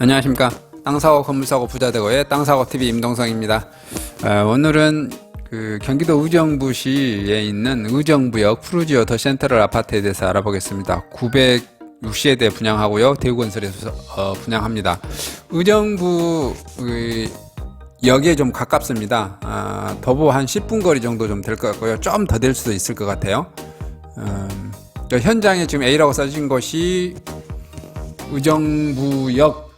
안녕하십니까. 땅사고 건물사고 부자되고의 땅사고 TV 임동성입니다. 어, 오늘은 그 경기도 의정부시에 있는 의정부역 푸르지오 더 센트럴 아파트에 대해서 알아보겠습니다. 960세대 분양하고요. 대구건설에서 어, 분양합니다. 의정부 의 역에 좀 가깝습니다. 아, 도보 한 10분 거리 정도 좀 될 것 같고요. 좀 더 될 수도 있을 것 같아요. 음, 저 현장에 지금 A라고 써진 곳이 의정부역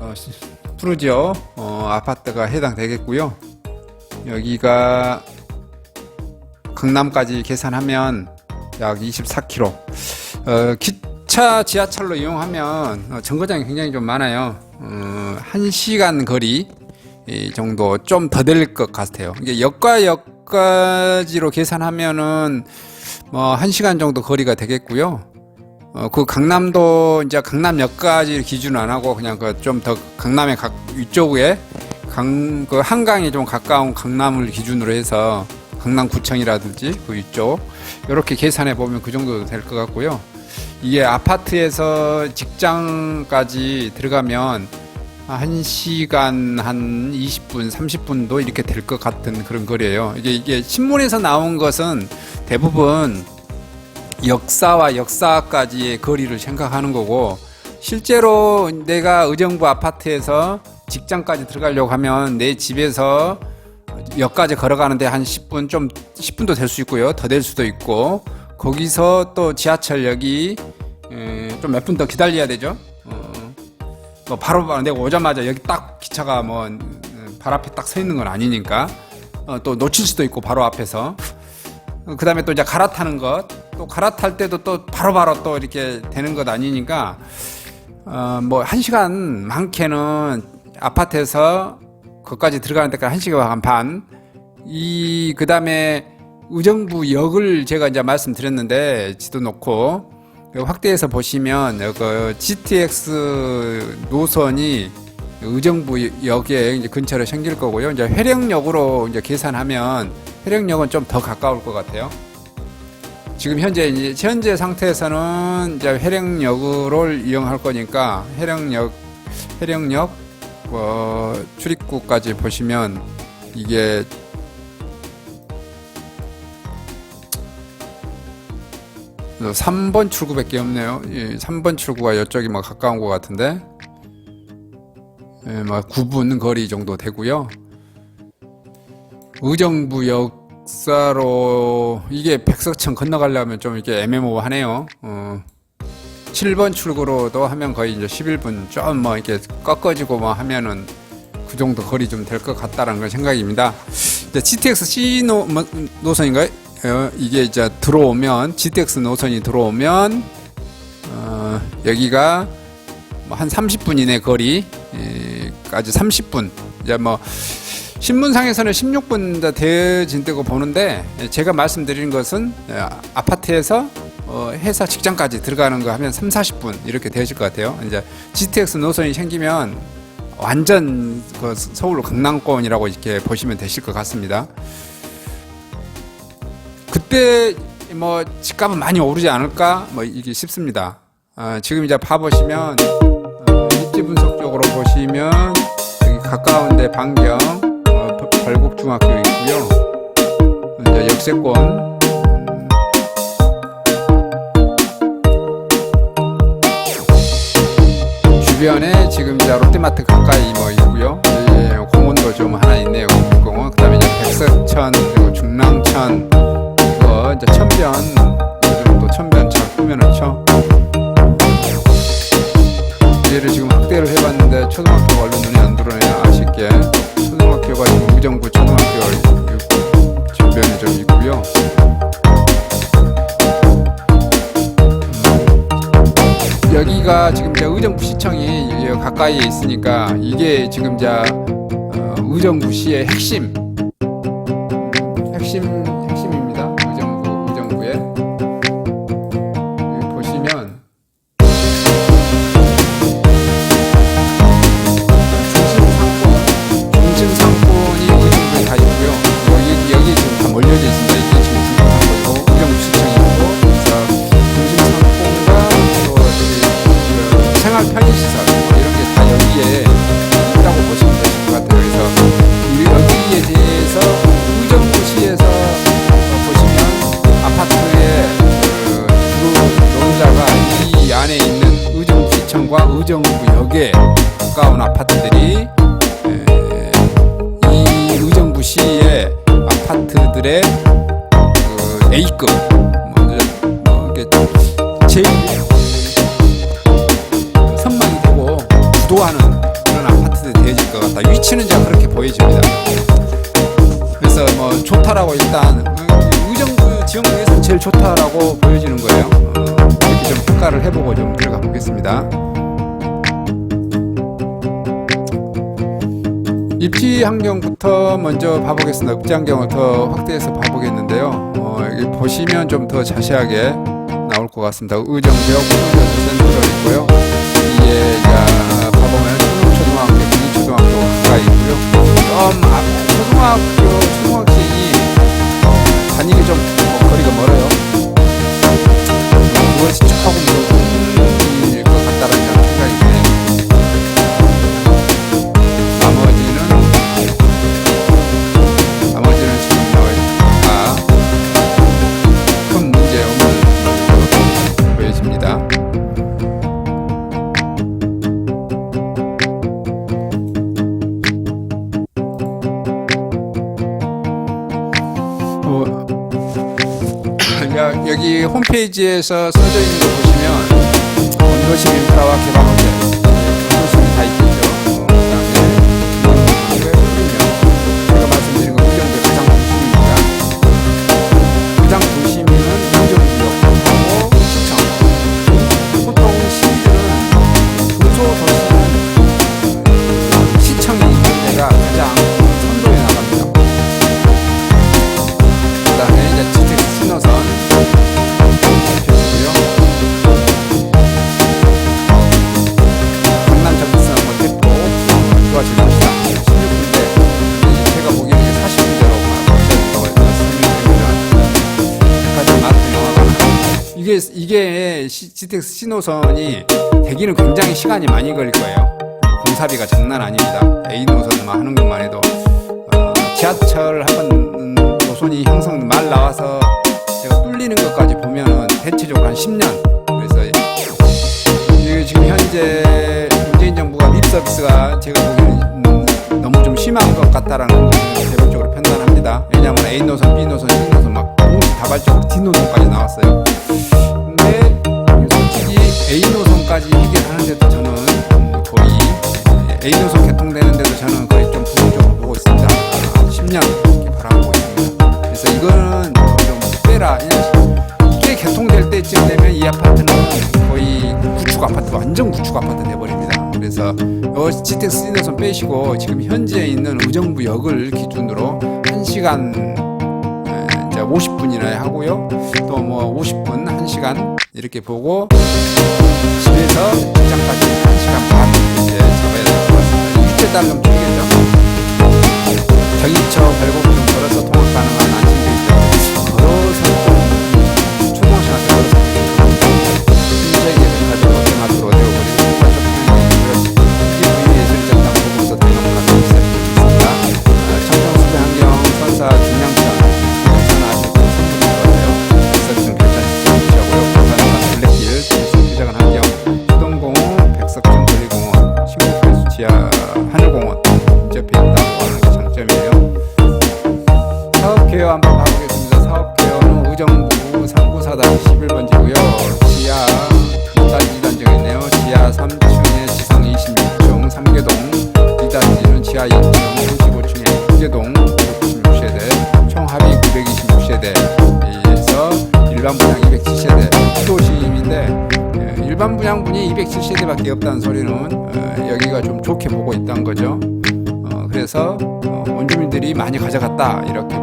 어, 시- 푸르지오 어, 아파트가 해당되겠고요. 여기가 강남까지 계산하면 약 24km. 어, 기차, 지하철로 이용하면 어, 정거장이 굉장히 좀 많아요. 어, 1시간 거리 이 정도 좀 더 될 것 같아요. 이게 역과 역까지로 계산하면은 뭐 1시간 정도 거리가 되겠고요. 어, 그 강남도 이제 강남역까지 기준 안 하고 그냥 그 좀 더 강남의 각 위쪽에 강, 그 한강에 좀 가까운 강남을 기준으로 해서 강남구청이라든지 그 위쪽 이렇게 계산해 보면 그 정도 될 것 같고요. 이게 아파트에서 직장까지 들어가면 한 시간 한 20분, 30분도 이렇게 될 것 같은 그런 거리예요. 이게 이게 신문에서 나온 것은 대부분 역사와 역사까지의 거리를 생각하는 거고 실제로 내가 의정부 아파트에서 직장까지 들어가려고 하면 내 집에서 역까지 걸어가는데 한 10분 좀 10분도 될 수 있고요. 더 될 수도 있고 거기서 또 지하철역이 좀 몇 분 더 기다려야 되죠. 어, 뭐 바로 바로 내가 오자마자 여기 딱 기차가 뭐 발 앞에 딱 서 있는 건 아니니까 어, 또 놓칠 수도 있고 바로 앞에서 그 다음에 또 이제 갈아타는 것, 또 갈아탈 때도 또 바로 바로 또 이렇게 되는 것 아니니까, 어, 뭐, 한 시간 많게는 아파트에서 거기까지 들어가는 데까지 한 시간 반, 이, 그 다음에 의정부 역을 제가 이제 말씀드렸는데, 지도 놓고, 그 확대해서 보시면, 그 GTX 노선이 의정부 역에 이제 근처로 생길 거고요. 이제 회령역으로 이제 계산하면 회령역은 좀 더 가까울 것 같아요. 지금 현재 이제 현재 상태에서는 이제 회령역을 이용할 거니까 회령역 회령역 어, 출입구까지 보시면 이게 어, 3번 출구밖에 없네요. 예, 3번 출구가 이쪽이 뭐 가까운 것 같은데 예, 막 9분 거리 정도 되고요. 의정부 역 사로 이게 백석천 건너가려면 좀 이렇게 애매모호하네요. 어, 7번 출구로도 하면 거의 이제 11분 좀 뭐 이렇게 꺾어지고 뭐 하면은 그 정도 거리 좀 될 것 같다라는 건 생각입니다. 이제 GTX C 노, 뭐, 노선인가요? 어, 이게 이제 들어오면 GTX 노선이 들어오면 어, 여기가 뭐 한 30분 이내 거리까지 30분 이제 뭐 신문상에서는 16분 다 때고 보는데 제가 말씀드린 것은 아파트에서 어, 회사 직장까지 들어가는 거 하면 3, 40분 이렇게 되실 것 같아요. 이제 GTX 노선이 생기면 완전 그 서울 강남권이라고 이렇게 보시면 되실 것 같습니다. 그때 뭐 집값은 많이 오르지 않을까 뭐 이게 싶습니다. 아, 지금 이제 봐보시면 어, 입지 분석 쪽으로 보시면 여기 가까운데 반경 어, 벌곡 중학교 있고요. 이제 역세권 음, 주변에 지금 이제 롯데마트 가까이 뭐 있고요. 예, 공원도 좀 하나 있네요. 국립공원. 그다음에 백석천 그리고 중랑천 이거 이제 천변 요즘 또 천변 잘 꾸며놓죠. 가까이에 있으니까 이게 지금 이제 어, 의정부 시의 핵심 핵심 의정부역에 가까운 아파트들이 에, 이 의정부 시의 아파트들의 그 A급 뭐 이게 제일 선망이 되고 주도하는 그런 아파트들이 되어질 것 같다. 위치는 제가 그렇게 보여집니다. 그래서 뭐 좋다라고 일단 의정부 지역에서 제일 좋다라고 보여지는 거예요. 어, 이렇게 좀 평가를 해보고 좀 들어가 보겠습니다. 입지 환경부터 먼저 봐보겠습니다. 입지 환경을 더 확대해서 봐보겠는데요. 어, 여기 보시면 좀 더 자세하게 나올 것 같습니다. 의정부역 초등교육센터로 있고요. 자 야, 여기 홈페이지에서 써져 있는 거 보시면 원도심 인프라와 개발 호재 이게 이게 시, 주택 신호선이 되기는 굉장히 시간이 많이 걸릴 거예요. 공사비가 장난 아닙니다. A 노선만 하는 것만 해도 어, 지하철 한번 노선이 형성 말 나와서 제가 뚫리는 것까지 보면은 대체적으로 한 10년. 그래서 지금 현재 문재인 정부가 립 서비스가 제가 보기에는 음, 너무 좀 심한 것 같다라는 것을 개별적으로 판단합니다. 왜냐하면 A 노선, B 노선, C 노선 막 지택 시너선 빼시고 지금 현재 있는 의정부역을 기준으로 1시간 이제 50분이나 하고요. 또 뭐 50분, 1시간 이렇게 보고 집에서 직장까지 1시간 반 이제 잡아야 될 것 같습니다. 따라 좀 길겠죠. 경인처 발곡 좀 걸어서 통학 가능한 안심도 있죠. 걸어서 좀 초등학생한테 걸어서 신세계 백화점 지하 2층 55층에 2개동 96세대 총 합이 926세대에서 일반 분양 207세대 도심인데 예, 일반 분양분이 207세대밖에 없다는 소리는 어, 여기가 좀 좋게 보고 있다는 거죠. 어, 그래서 어, 원주민들이 많이 가져갔다 이렇게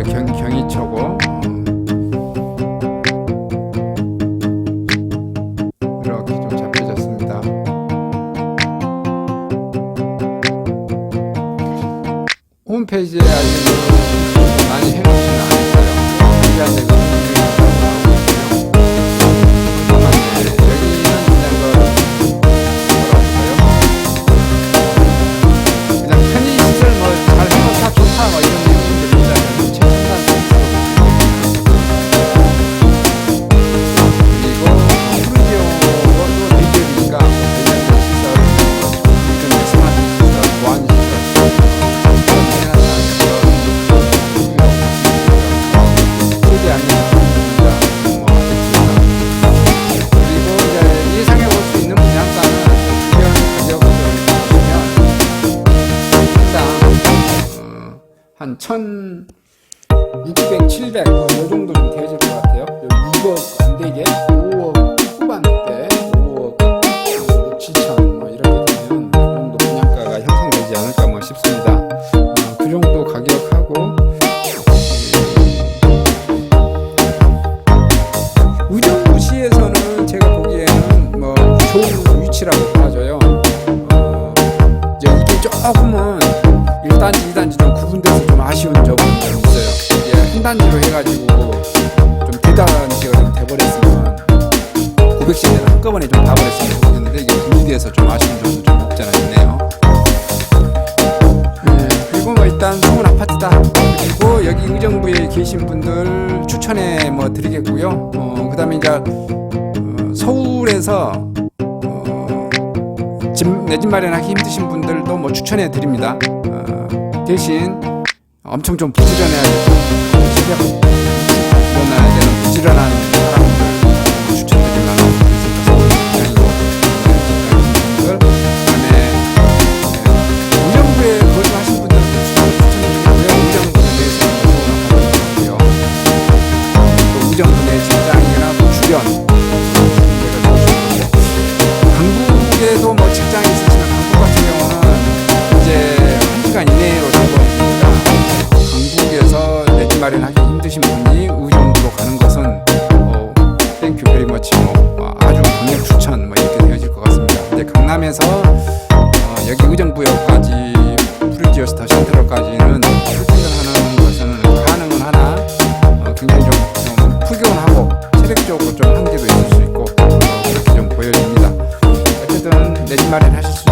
이렇게 경이, 경이 쳐고. 한 1,200, 700, 뭐, 요 정도 좀 되어질 것 같아요. 2억 안 되게 5억 내 집 마련하기 힘드신 분들도 뭐 추천해 드립니다. 어, 대신 엄청 좀 부지런해야 되고, 실력, 일어나야 되는 부지런한 착용하고 체력적으로 좀 한계도 있을 수 있고 이렇게 좀 보여집니다. 어쨌든 내집 마련 하실 수